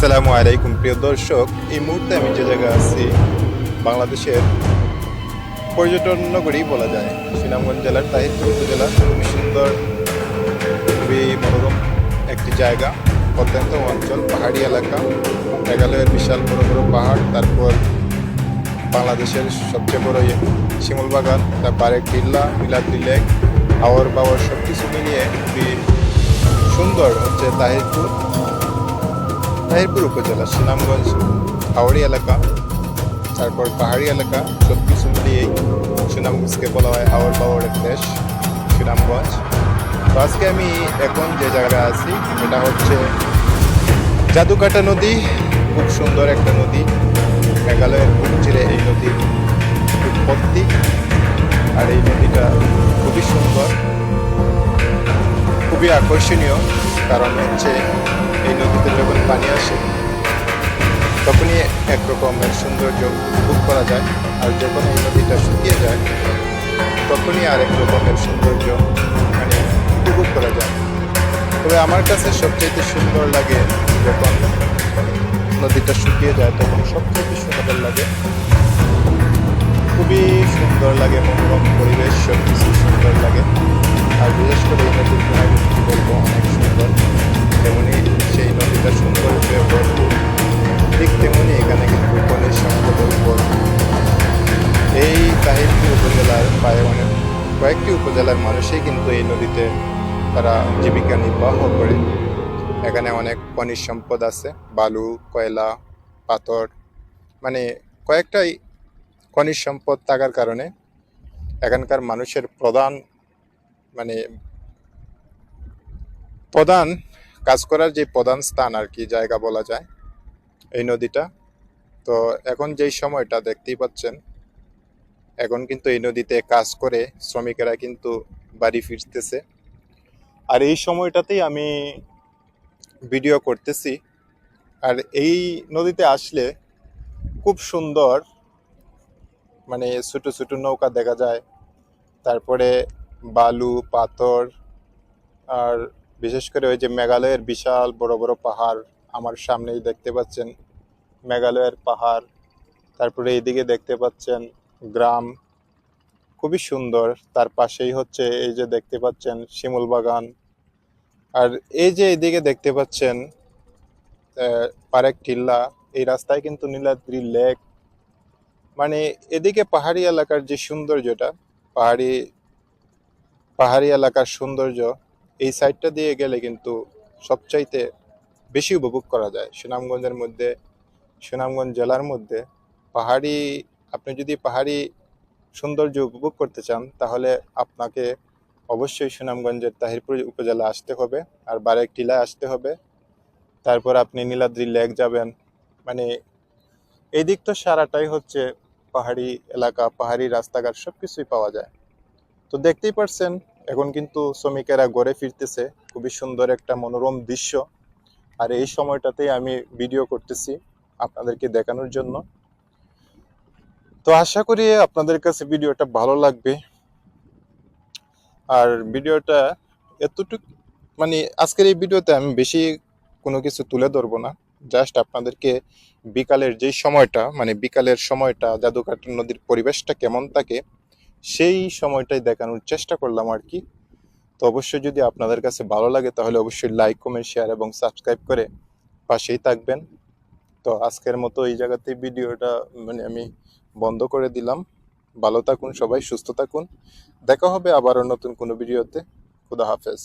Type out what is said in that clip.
আসসালামু আলাইকুম, প্রিয় দর্শক। এই মুহূর্তে আমি যে জায়গায় আছি, বাংলাদেশের পর্যটন নগরী বলা যায়। সুনামগঞ্জ জেলার তাহিরপুর উপজেলা, খুবই সুন্দর, খুবই মনোরম একটি জায়গা। অত্যন্ত অঞ্চল, পাহাড়ি এলাকা, মেঘালয়ের বিশাল বড় বড় পাহাড়, তারপর বাংলাদেশের সবচেয়ে বড় ইয়ে শিমুল বাগান তারপর বিল্লা বিলাতি লেক হাওয়ার পাওয়ার সব কিছু মিলিয়ে খুবই সুন্দর হচ্ছে তাহিরপুর। তাহিরপুর উপজেলা সুনামগঞ্জ হাওড়ি এলাকা, তারপর পাহাড়ি এলাকা সব কিছু মিলিয়েই সুনামগঞ্জকে বলা হয় হাওড় পাওয়ারের দেশ সুনামগঞ্জ তো আজকে আমি এখন যে জায়গায় আছি, এটা হচ্ছে জাদুকাটা নদী। খুব সুন্দর একটা নদী। মেঘালয়ের বুক চিরে এই নদীর উৎপত্তি। আর এই নদীটা খুবই সুন্দর, খুবই আকর্ষণীয়। কারণ হচ্ছে এই নদীতে যখন পানি আসে, তখনই এক রকমের সৌন্দর্য উপভোগ করা যায়। আর যখন এই নদীটা শুকিয়ে যায়, তখনই আরেক রকমের সৌন্দর্য মানে উপভোগ করা যায়। তবে আমার কাছে সবচেয়ে সুন্দর লাগে যখন নদীটা শুকিয়ে যায়, তখন সবচেয়ে সুন্দর লাগে। খুবই সুন্দর লাগে, মনোরম পরিবেশ সব কিছু সুন্দর লাগে। উপজেলার মানুষই কিন্তু এই নদীতে তারা জীবিকা নির্বাহ করে। এখানে অনেক খনিজ সম্পদ আছে, বালু, কয়লা, পাথর মানে কয়েকটাই খনিজ সম্পদ থাকার কারণে এখানকার মানুষের প্রধান মানে প্রধান কাজ করার যে প্রধান স্থান আর কি, জায়গা বলা যায় এই নদীটা। তো এখন যেই সময়টা দেখতেই পাচ্ছেন এখন কিন্তু এই নদীতে কাজ করে শ্রমিকেরা কিন্তু বাড়ি ফিরতেছে। আর এই সময়টাতেই আমি ভিডিও করতেছি। আর এই নদীতে আসলে খুব সুন্দর মানে ছোট ছোট নৌকা দেখা যায়। তারপরে বালু, পাথর, আর বিশেষ করে ওই যে মেঘালয়ের বিশাল বড় বড় পাহাড় আমার সামনেই দেখতে পাচ্ছেন। মেঘালয়ের পাহাড়, তারপরে এইদিকে দেখতে পাচ্ছেন গ্রাম খুবই সুন্দর। তার পাশেই হচ্ছে এই যে দেখতে পাচ্ছেন শিমুল বাগান। আর এই যে এদিকে দেখতে পাচ্ছেন পারেক টিল্লা, এই রাস্তায় কিন্তু নীলাদ্রি লেক। মানে এদিকে পাহাড়ি এলাকার যে সৌন্দর্যটা, পাহাড়ি পাহাড়ি এলাকার সৌন্দর্য, এই সাইডটা দিয়ে গেলে কিন্তু সবচাইতে বেশি উপভোগ করা যায়। সুনামগঞ্জের মধ্যে, সুনামগঞ্জ জেলার মধ্যে পাহাড়ি আপনি যদি পাহাড়ি সৌন্দর্য উপভোগ করতে চান, তাহলে আপনাকে অবশ্যই সুনামগঞ্জের তাহিরপুর উপজেলা আসতে হবে, আর বারেক টিলায় আসতে হবে। তারপর আপনি নীলাদ্রি লেক যাবেন। মানে এই দিক তো সারাটাই হচ্ছে পাহাড়ি এলাকা, পাহাড়ি রাস্তাঘাট সব কিছুই পাওয়া যায়। তো দেখতেই পারছেন, এখন কিন্তু শ্রমিকেরা ঘরে ফিরতেছে। খুবই সুন্দর একটা মনোরম দৃশ্য। আর এই সময়টাতেই আমি ভিডিও করতেছি আপনাদেরকে দেখানোর জন্য। তো আশা করি আপনাদের কাছে ভিডিওটা ভালো লাগবে। আর ভিডিওটা এতটুকু মানে আজকের এই ভিডিওতে আমি বেশি কোনো কিছু তুলে ধরবো না। জাস্ট আপনাদেরকে বিকালের যেই সময়টা মানে বিকালের সময়টা জাদুকাটা নদীর পরিবেশটা কেমন থাকে, সেই সময়টাই দেখানোর চেষ্টা করলাম আর কি। তো অবশ্যই যদি আপনাদের কাছে ভালো লাগে, তাহলে অবশ্যই লাইক, কমেন্ট, শেয়ার এবং সাবস্ক্রাইব করে পাশেই থাকবেন। তো আজকের মতো এই জায়গাতেই ভিডিওটা মানে আমি বন্ধ করে দিলাম। ভালো থাকুন সবাই, সুস্থ থাকুন। দেখা হবে আবারও নতুন কোনো ভিডিওতে। খুদা হাফেজ।